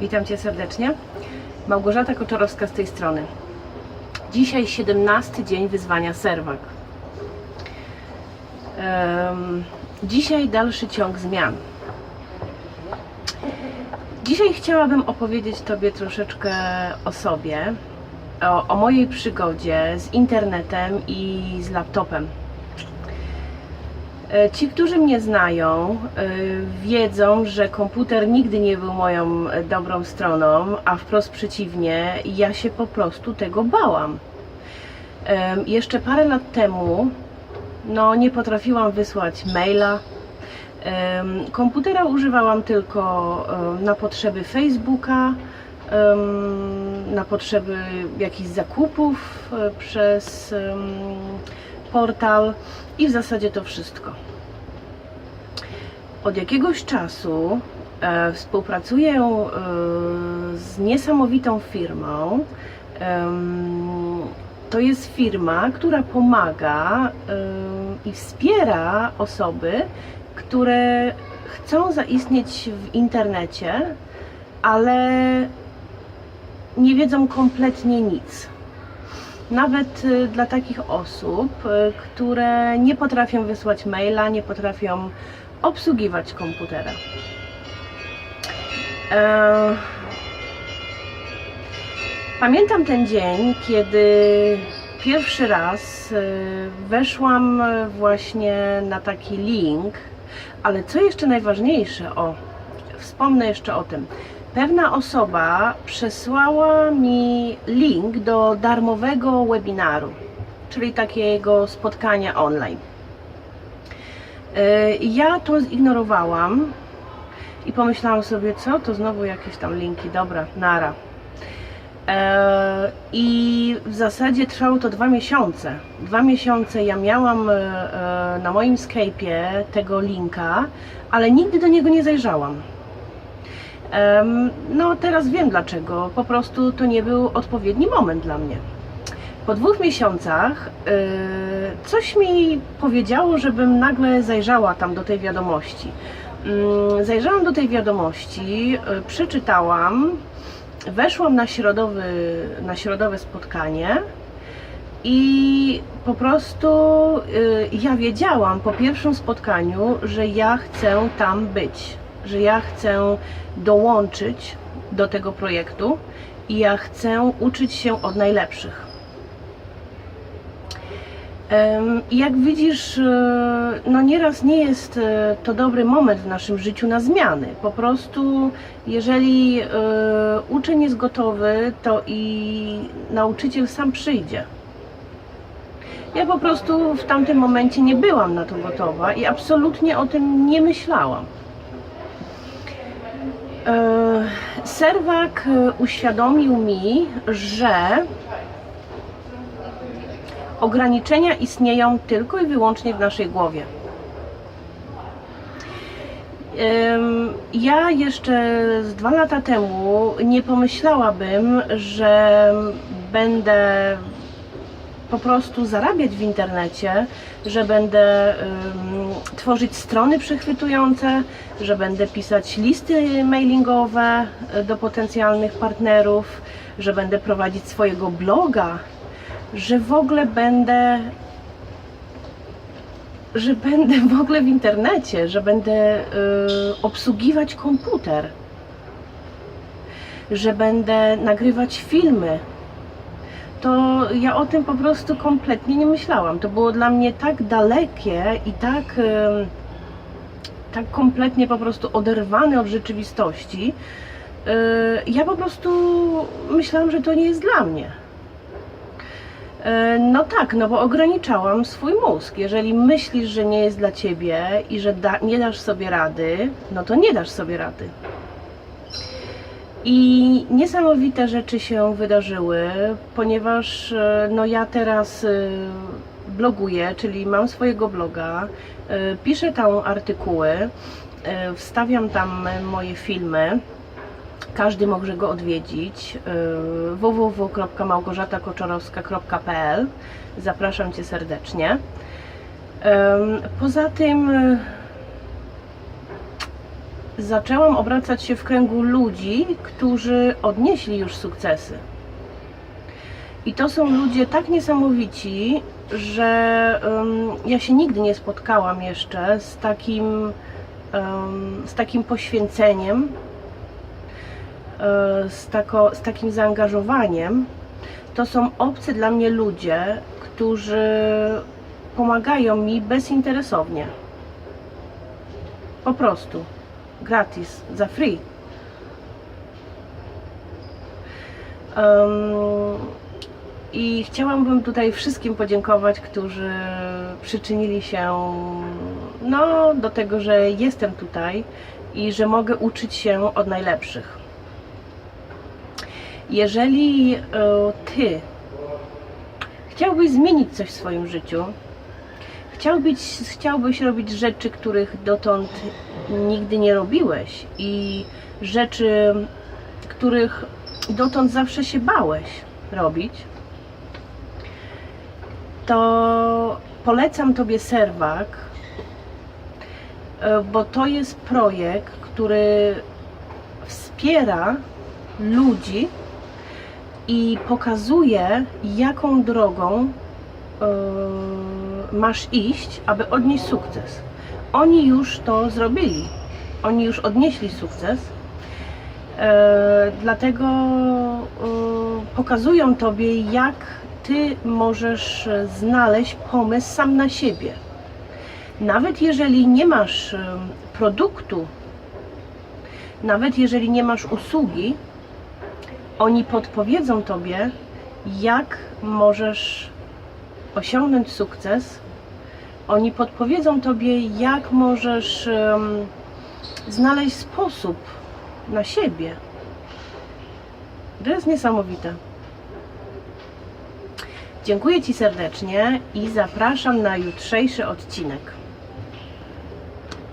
Witam Cię serdecznie. Małgorzata Koczorowska z tej strony. Dzisiaj 17 dzień wyzwania Serwak. Em, dzisiaj dalszy ciąg zmian. Dzisiaj chciałabym opowiedzieć Tobie troszeczkę o sobie, o, o mojej przygodzie z internetem i z laptopem. E, Ci, którzy mnie znają, e, wiedzą, że komputer nigdy nie był moją e, dobrą stroną, a wprost przeciwnie, ja się po prostu tego bałam. Jeszcze parę lat temu no, nie potrafiłam wysłać maila. Komputera używałam tylko na potrzeby Facebooka, na potrzeby jakichś zakupów przez portal i w zasadzie to wszystko. Od jakiegoś czasu e, współpracuję e, z niesamowitą firmą. Em, to jest firma, która pomaga em, i wspiera osoby, które chcą zaistnieć w internecie, ale nie wiedzą kompletnie nic. Nawet y, dla takich osób, y, które nie potrafią wysłać maila, nie potrafią obsługiwać komputera. E, Pamiętam ten dzień, kiedy pierwszy raz y, weszłam właśnie na taki link, ale co jeszcze najważniejsze, o, wspomnę jeszcze o tym. Pewna osoba przesłała mi link do darmowego webinaru, czyli takiego spotkania online. Y, Ja to zignorowałam i pomyślałam sobie, co to znowu jakieś tam linki, dobra, nara. E, I w zasadzie trwało to dwa miesiące. Dwa miesiące ja miałam e, na moim Skype'ie tego linka, ale nigdy do niego nie zajrzałam. No teraz wiem dlaczego. Po prostu to nie był odpowiedni moment dla mnie. Po dwóch miesiącach e, coś mi powiedziało, żebym nagle zajrzała tam do tej wiadomości. Mm, Zajrzałam do tej wiadomości, e, przeczytałam, weszłam na, środowy, na środowe spotkanie i po prostu y, ja wiedziałam po pierwszym spotkaniu, że ja chcę tam być, że ja chcę dołączyć do tego projektu i ja chcę uczyć się od najlepszych. Jak widzisz, e, no nieraz nie jest e, to dobry moment w naszym życiu na zmiany. Po prostu, jeżeli e, uczeń jest gotowy, to i nauczyciel sam przyjdzie. Ja po prostu w tamtym momencie nie byłam na to gotowa i absolutnie o tym nie myślałam. E, Serwak e, uświadomił mi, że ograniczenia istnieją tylko i wyłącznie w naszej głowie. Ja jeszcze z dwa lata temu nie pomyślałabym, że będę po prostu zarabiać w internecie, że będę tworzyć strony przechwytujące, że będę pisać listy mailingowe y, do potencjalnych partnerów, że będę prowadzić swojego bloga, że w ogóle będę że będę w ogóle w internecie, że będę y, obsługiwać komputer, że będę nagrywać filmy. To ja o tym po prostu kompletnie nie myślałam. To było dla mnie tak dalekie i tak, tak kompletnie po prostu oderwane od rzeczywistości. Y, ja po prostu myślałam, że to nie jest dla mnie. E, No tak, no bo ograniczałam swój mózg. Jeżeli myślisz, że nie jest dla ciebie i że da, nie dasz sobie rady, no to nie dasz sobie rady. I niesamowite rzeczy się wydarzyły, ponieważ e, no ja teraz e, bloguję, czyli mam swojego bloga, e, piszę tam artykuły, wstawiam tam moje filmy. Każdy może go odwiedzić. www.małgorzatakoczorowska.pl Zapraszam Cię serdecznie. Poza tym zaczęłam obracać się w kręgu ludzi, którzy odnieśli już sukcesy. I to są ludzie tak niesamowici, że em, ja się nigdy nie spotkałam jeszcze z takim, em, z takim poświęceniem, e, z, tako, z takim zaangażowaniem. To są obcy dla mnie ludzie, którzy pomagają mi bezinteresownie. Po prostu. Gratis, za free. Em, I chciałabym tutaj wszystkim podziękować, którzy przyczynili się no, do tego, że jestem tutaj i że mogę uczyć się od najlepszych. Jeżeli e, ty chciałbyś zmienić coś w swoim życiu, chciałbyś, chciałbyś robić rzeczy, których dotąd nigdy nie robiłeś i rzeczy, których dotąd zawsze się bałeś robić, to polecam Tobie Serwak, e, bo to jest projekt, który wspiera ludzi i pokazuje, jaką drogą e, masz iść, aby odnieść sukces. Oni już to zrobili. Oni już odnieśli sukces. E, dlatego e, pokazują Tobie, jak Ty możesz znaleźć pomysł sam na siebie. Nawet jeżeli nie masz e, produktu, nawet jeżeli nie masz usługi, oni podpowiedzą Tobie, jak możesz osiągnąć sukces. Oni podpowiedzą Tobie, jak możesz em, znaleźć sposób na siebie. To jest niesamowite. Dziękuję Ci serdecznie i zapraszam na jutrzejszy odcinek.